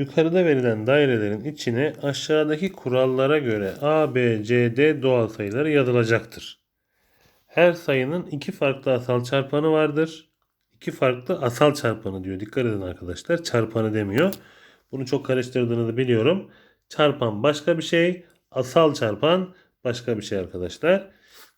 Yukarıda verilen dairelerin içine aşağıdaki kurallara göre A, B, C, D doğal sayıları yazılacaktır. Her sayının iki farklı asal çarpanı vardır. İki farklı asal çarpanı diyor. Dikkat edin arkadaşlar. Çarpanı demiyor. Bunu çok karıştırdığınızı biliyorum. Çarpan başka bir şey. Asal çarpan başka bir şey arkadaşlar.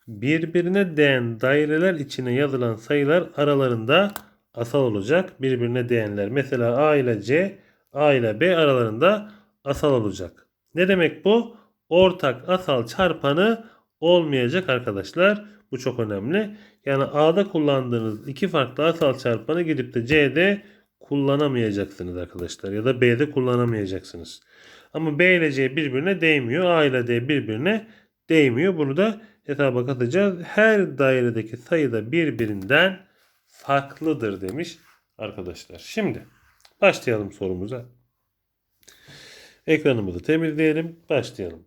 Birbirine değen daireler içine yazılan sayılar aralarında asal olacak. Birbirine değenler. Mesela A ile C, A ile B aralarında asal olacak. Ne demek bu? Ortak asal çarpanı olmayacak arkadaşlar. Bu çok önemli. Yani A'da kullandığınız iki farklı asal çarpanı gidip de C'de kullanamayacaksınız arkadaşlar. Ya da B'de kullanamayacaksınız. Ama B ile C birbirine değmiyor. A ile D birbirine değmiyor. Bunu da hesaba katacağız. Her dairedeki sayı da birbirinden farklıdır demiş arkadaşlar. Şimdi başlayalım sorumuza. Ekranımızı temizleyelim. Başlayalım.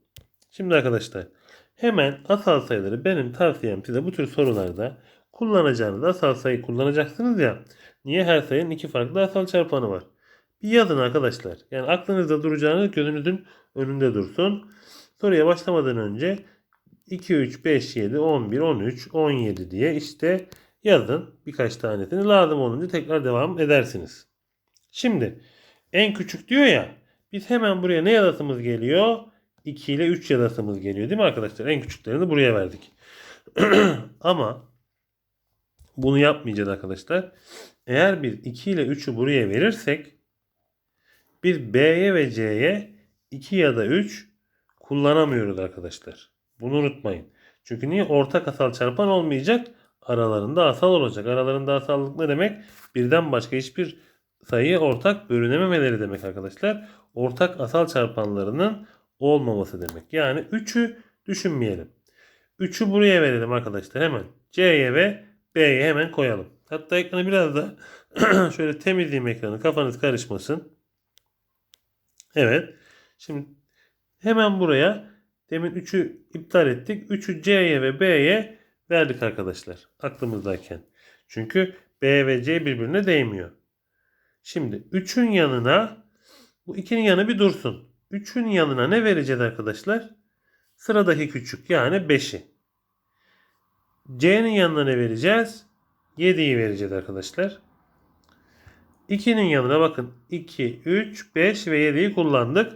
Şimdi arkadaşlar hemen asal sayıları benim tavsiyem size bu tür sorularda kullanacağınız asal sayı kullanacaksınız ya. Niye her sayının iki farklı asal çarpanı var? Bir yazın arkadaşlar. Yani aklınızda duracağınız gözünüzün önünde dursun. Soruya başlamadan önce 2, 3, 5, 7, 11, 13, 17 diye işte yazın birkaç tanesini. Lazım olunca tekrar devam edersiniz. Şimdi en küçük diyor ya biz hemen buraya ne yazasımız geliyor? 2 ile 3 yazasımız geliyor değil mi arkadaşlar? En küçüklerini buraya verdik. Ama bunu yapmayacağız arkadaşlar. Eğer biz 2 ile 3'ü buraya verirsek biz B'ye ve C'ye 2 ya da 3 kullanamıyoruz arkadaşlar. Bunu unutmayın. Çünkü niye? Ortak asal çarpan olmayacak. Aralarında asal olacak. Aralarında asallık ne demek? Birden başka hiçbir sayı ortak bölünememeleri demek arkadaşlar. Ortak asal çarpanlarının olmaması demek. Yani 3'ü düşünmeyelim. 3'ü buraya verelim arkadaşlar hemen. C'ye ve B'ye hemen koyalım. Hatta ekranı biraz da şöyle temizleyeyim ekranı. Kafanız karışmasın. Evet. Şimdi hemen buraya demin 3'ü iptal ettik. 3'ü C'ye ve B'ye verdik arkadaşlar. Aklımızdayken. Çünkü B ve C birbirine değmiyor. Şimdi 3'ün yanına bu 2'nin yanı bir dursun. 3'ün yanına ne vereceğiz arkadaşlar? Sıradaki küçük yani 5'i. C'nin yanına ne vereceğiz? 7'yi vereceğiz arkadaşlar. 2'nin yanına bakın 2, 3, 5 ve 7'yi kullandık.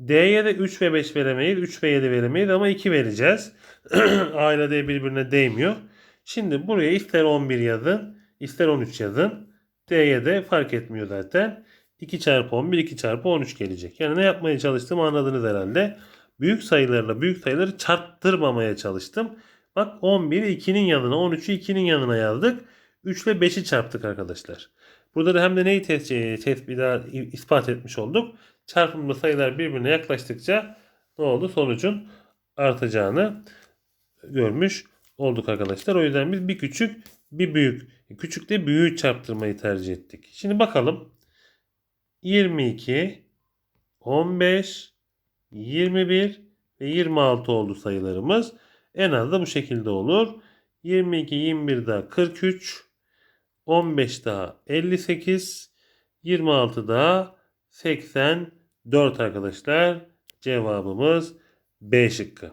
D'ye de 3 ve 5 veremeyiz. 3 ve 7 veremeyiz ama 2 vereceğiz. A ile D birbirine değmiyor. Şimdi buraya ister 11 yazın ister 13 yazın. D'ye de fark etmiyor zaten. 2 çarpı 11 2 çarpı 13 gelecek. Yani ne yapmaya çalıştım anladınız herhalde. Büyük sayılarla büyük sayıları çarptırmamaya çalıştım. Bak 11'i 2'nin yanına 13'ü 2'nin yanına yazdık. 3 ile 5'i çarptık arkadaşlar. Burada da hem de neyi test, test bir daha ispat etmiş olduk. Çarpımda sayılar birbirine yaklaştıkça ne oldu? Sonucun artacağını görmüş olduk arkadaşlar. O yüzden biz bir küçük bir büyük. Küçük de büyüğü çarptırmayı tercih ettik. Şimdi bakalım. 22, 15, 21 ve 26 oldu sayılarımız. En az da bu şekilde olur. 22, 21 daha 43, 15 daha 58, 26 daha 84 arkadaşlar. Cevabımız B şıkkı.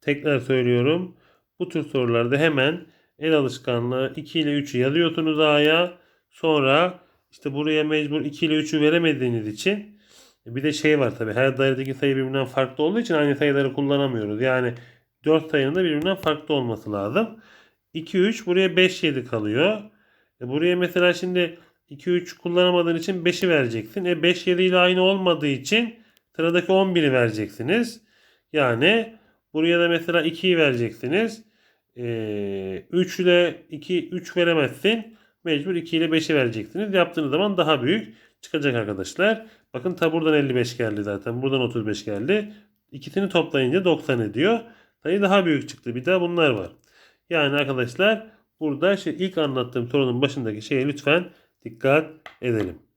Tekrar söylüyorum. Bu tür sorularda hemen el alışkanlığı 2 ile 3'ü yazıyorsunuz A'ya. Sonra işte buraya mecbur 2 ile 3'ü veremediğiniz için bir de şey var tabi her dairedeki sayı birbirinden farklı olduğu için aynı sayıları kullanamıyoruz. Yani 4 sayının da birbirinden farklı olması lazım. 2 3 buraya 5 7 kalıyor. E buraya mesela şimdi 2 3 kullanamadığın için 5'i vereceksin. E 5 7 ile aynı olmadığı için sıradaki 11'i vereceksiniz. Yani buraya da mesela 2'yi vereceksiniz. E, 3 ile 2 3 veremezsin. Mecbur 2 ile 5'i vereceksiniz. Yaptığınız zaman daha büyük çıkacak arkadaşlar. Bakın ta buradan 55 geldi zaten. Buradan 35 geldi. İkisini toplayınca 90 ediyor. Sayı daha büyük çıktı. Bir daha bunlar var. Yani arkadaşlar burada şey ilk anlattığım sorunun başındaki şeye lütfen dikkat edelim.